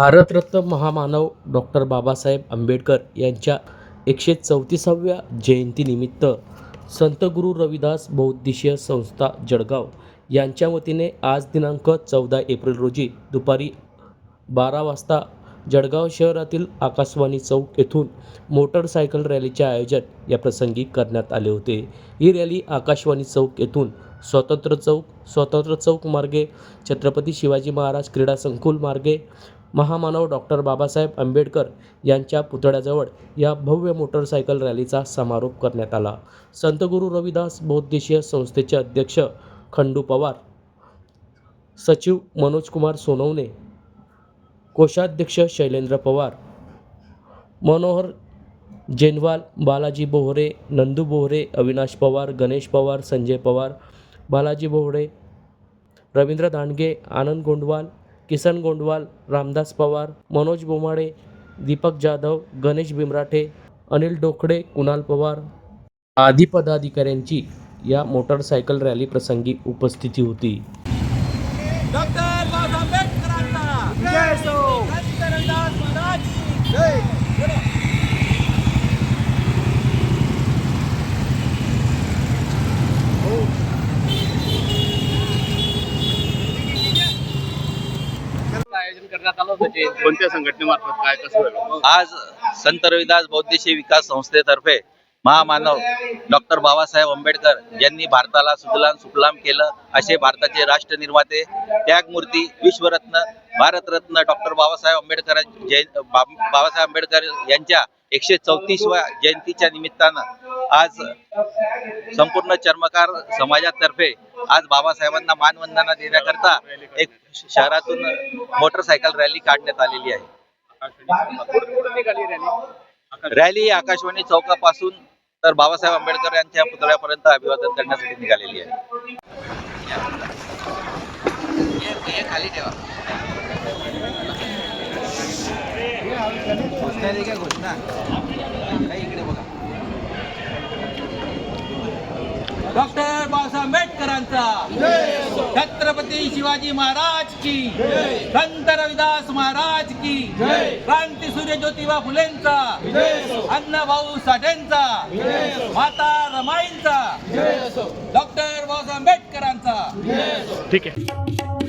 भारतरत्न महामानव डॉक्टर बाबासाहेब आंबेडकर यांच्या एकशे चौतीसाव्या जयंतीनिमित्त संत गुरु रविदास बौद्धिशीय संस्था जळगाव यांच्या वतीने आज दिनांक चौदा एप्रिल रोजी दुपारी बारा वाजता जळगाव शहरातील आकाशवाणी चौक येथून मोटरसायकल रॅलीचे आयोजन या प्रसंगी करण्यात आले होते. ही रॅली आकाशवाणी चौक येथून स्वतंत्र चौक स्वतंत्र चौक मार्गे छत्रपती शिवाजी महाराज क्रीडा संकुल मार्गे महामानव डॉक्टर बाबासाहेब आंबेडकर यांच्या पुतळ्याजवळ या भव्य मोटरसायकल रॅलीचा समारोप करण्यात आला. संत गुरु रविदास बहुउद्देशीय संस्थेचे अध्यक्ष खंडू पवार सचिव मनोजकुमार सोनवणे कोषाध्यक्ष शैलेंद्र पवार मनोहर जेनवाल बालाजी बोहरे नंदू बोहरे अविनाश पवार गणेश पवार संजय पवार बालाजी बोहरे रवींद्र दांडगे आनंद गोंडवाल किसन गोंडवाल रामदास पवार मनोज बोमाडे दीपक जाधव गणेश बिमराठे अनिल डोकडे कुणाल पवार आदी पदाधिकाऱ्यांची या मोटरसायकल रॅली प्रसंगी उपस्थिती होती डॉक्टर बाबासाहेब आंबेडकरांचा जय असो. संत रविदास महाराज की जय आयोजन करण्यात आलं होतं कोणत्या संघटनेमार्फत काय कसं आज संत रविदास बौद्धिशी विकास संस्थेतर्फे महामानव डॉक्टर बाबासाहेब आंबेडकर यांनी भारताला सुजलाम सुफलाम केलं असे भारताचे राष्ट्र निर्माते त्यागमूर्ती विश्वरत्न भारतरत्न डॉक्टर बाबासाहेब आंबेडकर जय बाबासाहेब आंबेडकर यांच्या एकशे चौतीसव्या जयंतीच्या निमित्तानं आज संपूर्ण चर्मकार समाजातर्फे आज बाबासाहेबांना मानवंदना देण्याकरता एक शहरातून मोटरसायकल रॅली काढण्यात आलेली आहे. रॅली ही आकाशवाणी चौकापासून तर बाबासाहेब आंबेडकर यांच्या पुतळ्यापर्यंत अभिवादन करण्यासाठी निघालेली आहे. डॉक्टर बाबासाहेब आंबेडकरांचा. छत्रपती शिवाजी महाराज की. संत रविदास महाराज की. क्रांती सूर्य ज्योतिबा फुलेंचा. अण्णाभाऊ साठेंचा. माता रमाईंचा. डॉक्टर बाबासाहेब आंबेडकरांचा. ठीक आहे.